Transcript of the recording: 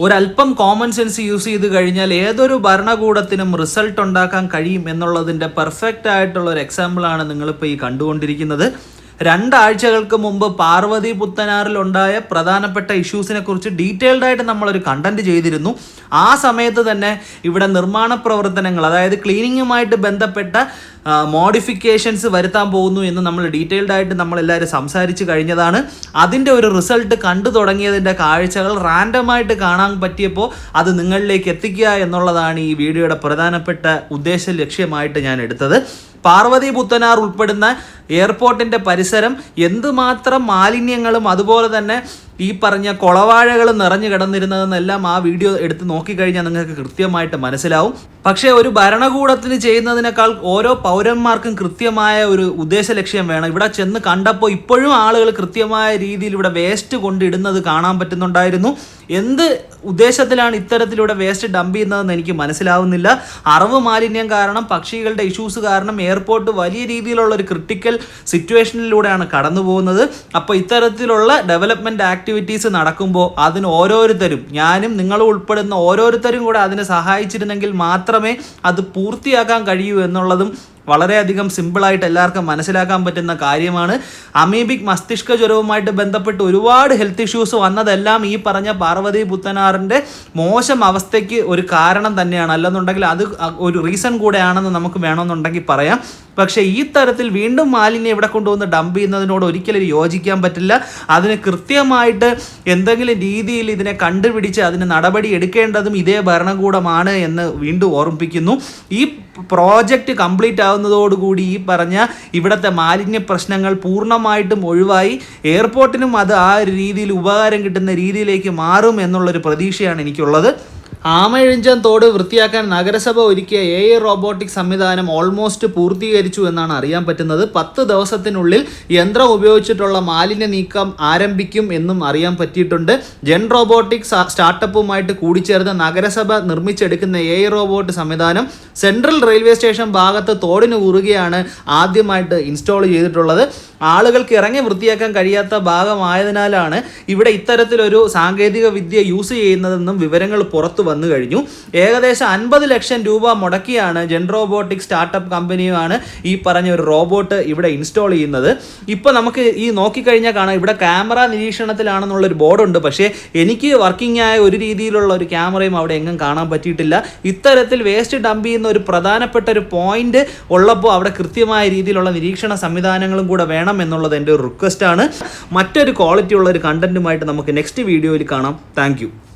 ഒരല്പം common sense use ചെയ്ത് കഴിഞ്ഞാൽ ഏതൊരു ഭരണകൂടത്തിനും റിസൾട്ട് ഉണ്ടാക്കാൻ കഴിയും എന്നുള്ളതിന്റെ പെർഫെക്റ്റ് ആയിട്ടുള്ള ഒരു എക്സാമ്പിളാണ് നിങ്ങളിപ്പോൾ ഈ കണ്ടുകൊണ്ടിരിക്കുന്നത്. രണ്ടാഴ്ചകൾക്ക് മുമ്പ് പാർവതി പുത്തനാറിൽ ഉണ്ടായ പ്രധാനപ്പെട്ട ഇഷ്യൂസിനെ കുറിച്ച് ഡീറ്റെയിൽഡ് ആയിട്ട് നമ്മളൊരു കണ്ടന്റ് ചെയ്തിരുന്നു. ആ സമയത്ത് തന്നെ ഇവിടെ നിർമ്മാണ പ്രവർത്തനങ്ങൾ അതായത് ക്ലീനിങ്ങുമായിട്ട് ബന്ധപ്പെട്ട മോഡിഫിക്കേഷൻസ് വരുത്താൻ പോകുന്നു എന്ന് നമ്മൾ ഡീറ്റെയിൽഡ് ആയിട്ട് നമ്മൾ നമ്മളെല്ലാവരും സംസാരിച്ച് കഴിഞ്ഞതാണ്. അതിന്റെ ഒരു റിസൾട്ട് കണ്ടു തുടങ്ങിയതിന്റെ കാഴ്ചകൾ റാൻഡമായിട്ട് കാണാൻ പറ്റിയപ്പോൾ അത് നിങ്ങളിലേക്ക് എത്തിക്കുക എന്നുള്ളതാണ് ഈ വീഡിയോയുടെ പ്രധാനപ്പെട്ട ഉദ്ദേശ ലക്ഷ്യമായിട്ട് ഞാൻ എടുത്തത്. പാർവതി പുത്തനാർ ഉൾപ്പെടുന്ന എയർപോർട്ടിന്റെ പരിസരം എന്തുമാത്രം മാലിന്യങ്ങളും അതുപോലെ തന്നെ ഈ പറഞ്ഞ കൊളവാഴകൾ നിറഞ്ഞു കിടന്നിരുന്നതെന്നെല്ലാം ആ വീഡിയോ എടുത്ത് നോക്കിക്കഴിഞ്ഞാൽ നിങ്ങൾക്ക് കൃത്യമായിട്ട് മനസ്സിലാവും. പക്ഷേ ഒരു ഭരണകൂടത്തിന് ചെയ്യുന്നതിനേക്കാൾ ഓരോ പൗരന്മാർക്കും കൃത്യമായ ഒരു ഉദ്ദേശ ലക്ഷ്യം വേണം. ഇവിടെ ചെന്ന് കണ്ടപ്പോൾ ഇപ്പോഴും ആളുകൾ കൃത്യമായ രീതിയിൽ ഇവിടെ വേസ്റ്റ് കൊണ്ടിടുന്നത് കാണാൻ പറ്റുന്നുണ്ടായിരുന്നു. എന്ത് ഉദ്ദേശത്തിലാണ് ഇത്തരത്തിലൂടെ വേസ്റ്റ് ഡംപ് ചെയ്യുന്നതെന്ന് എനിക്ക് മനസ്സിലാവുന്നില്ല. അറിവ് മാലിന്യം കാരണം പക്ഷികളുടെ ഇഷ്യൂസ് കാരണം എയർപോർട്ട് വലിയ രീതിയിലുള്ള ഒരു ക്രിട്ടിക്കൽ സിറ്റുവേഷനിലൂടെയാണ് കടന്നു പോകുന്നത് അപ്പോൾ ഇത്തരത്തിലുള്ള ഡെവലപ്മെന്റ് ആക്ടിവിറ്റീസ് നടക്കുമ്പോൾ അതിന് ഓരോരുത്തരും ഞാനും നിങ്ങളും ഉൾപ്പെടുന്ന ഓരോരുത്തരും കൂടെ അതിനെ സഹായിച്ചിരുന്നെങ്കിൽ മാത്രമേ അത് പൂർത്തിയാക്കാൻ കഴിയൂ എന്നുള്ളതും വളരെയധികം സിമ്പിളായിട്ട് എല്ലാവർക്കും മനസ്സിലാക്കാൻ പറ്റുന്ന കാര്യമാണ്. അമീബിക് മസ്തിഷ്ക ജ്വരവുമായിട്ട് ബന്ധപ്പെട്ട് ഒരുപാട് ഹെൽത്ത് ഇഷ്യൂസ് വന്നതെല്ലാം ഈ പറഞ്ഞ പാർവതി പുത്തനാറിന്റെ മോശം അവസ്ഥയ്ക്ക് ഒരു കാരണം തന്നെയാണ്. അല്ലെന്നുണ്ടെങ്കിൽ അത് ഒരു റീസൺ കൂടെയാണെന്ന് നമുക്ക് വേണമെന്നുണ്ടെങ്കിൽ പറയാം. പക്ഷേ ഈ തരത്തിൽ വീണ്ടും മാലിന്യം ഇവിടെ കൊണ്ടുവന്ന് ഡംപ് ചെയ്യുന്നതിനോട് ഒരിക്കലും യോജിക്കാൻ പറ്റില്ല. അതിന് കൃത്യമായിട്ട് എന്തെങ്കിലും രീതിയിൽ ഇതിനെ കണ്ടുപിടിച്ച് അതിന് നടപടി എടുക്കേണ്ടതും ഇതേ ഭരണകൂടമാണ് എന്ന് വീണ്ടും ഓർമ്മിപ്പിക്കുന്നു. ഈ പ്രോജക്റ്റ് കംപ്ലീറ്റ് ആവുന്നതോടുകൂടി ഈ പറഞ്ഞ ഇവിടുത്തെ മാലിന്യ പ്രശ്നങ്ങൾ പൂർണമായിട്ടും ഒഴിവായി. എയർപോർട്ടിനും അത് ആ ഒരു രീതിയിൽ ഉപകാരം കിട്ടുന്ന രീതിയിലേക്ക് മാറും എന്നുള്ളൊരു പ്രതീക്ഷയാണ് എനിക്കുള്ളത്. ആമയിഴഞ്ചൻ തോട് വൃത്തിയാക്കാൻ നഗരസഭ ഒരുക്കിയ എ ഐ റോബോട്ടിക് സംവിധാനം ഓൾമോസ്റ്റ് പൂർത്തീകരിച്ചു എന്നാണ് അറിയാൻ പറ്റുന്നത്. പത്ത് ദിവസത്തിനുള്ളിൽ യന്ത്രം ഉപയോഗിച്ചിട്ടുള്ള മാലിന്യ നീക്കം ആരംഭിക്കും എന്നും അറിയാൻ പറ്റിയിട്ടുണ്ട്. ജെൻ റോബോട്ടിക് സ്റ്റാർട്ടപ്പുമായിട്ട് കൂടിച്ചേർന്ന് നഗരസഭ നിർമ്മിച്ചെടുക്കുന്ന എ ഐ റോബോട്ട് സംവിധാനം സെൻട്രൽ റെയിൽവേ സ്റ്റേഷൻ ഭാഗത്ത് തോടിന് കുറുകെയാണ് ആദ്യമായിട്ട് ഇൻസ്റ്റാൾ ചെയ്തിട്ടുള്ളത്. ആളുകൾക്ക് ഇറങ്ങി വൃത്തിയാക്കാൻ കഴിയാത്ത ഭാഗമായതിനാലാണ് ഇവിടെ ഇത്തരത്തിലൊരു സാങ്കേതിക വിദ്യ യൂസ് ചെയ്യുന്നതെന്നും വിവരങ്ങൾ പുറത്തു വന്നു കഴിഞ്ഞു. ഏകദേശം അൻപത് ലക്ഷം രൂപ മുടക്കിയാണ് ജെൻ റോബോട്ടിക് സ്റ്റാർട്ടപ്പ് കമ്പനിയുമാണ് ഈ പറഞ്ഞ ഒരു റോബോട്ട് ഇവിടെ ഇൻസ്റ്റാൾ ചെയ്യുന്നത്. ഇപ്പോൾ നമുക്ക് ഈ നോക്കിക്കഴിഞ്ഞാൽ കാണാം ഇവിടെ ക്യാമറ നിരീക്ഷണത്തിലാണെന്നുള്ളൊരു ബോർഡുണ്ട്. പക്ഷേ എനിക്ക് വർക്കിംഗ് ആയ ഒരു രീതിയിലുള്ള ഒരു ക്യാമറയും അവിടെ എങ്ങും കാണാൻ പറ്റിയിട്ടില്ല. ഇത്തരത്തിൽ വേസ്റ്റ് ഡംപ് ചെയ്യുന്ന ഒരു പ്രധാനപ്പെട്ട ഒരു പോയിന്റ് ഉള്ളപ്പോൾ അവിടെ കൃത്യമായ രീതിയിലുള്ള നിരീക്ഷണ സംവിധാനങ്ങളും കൂടെ വേണം. എന്നുള്ളത് എന്റെ ഒരു റിക്വസ്റ്റ് ആണ്. മറ്റൊരു ക്വാളിറ്റി ഉള്ള ഒരു കണ്ടന്റുമായിട്ട് നമുക്ക് നെക്സ്റ്റ് വീഡിയോയിൽ കാണാം. താങ്ക്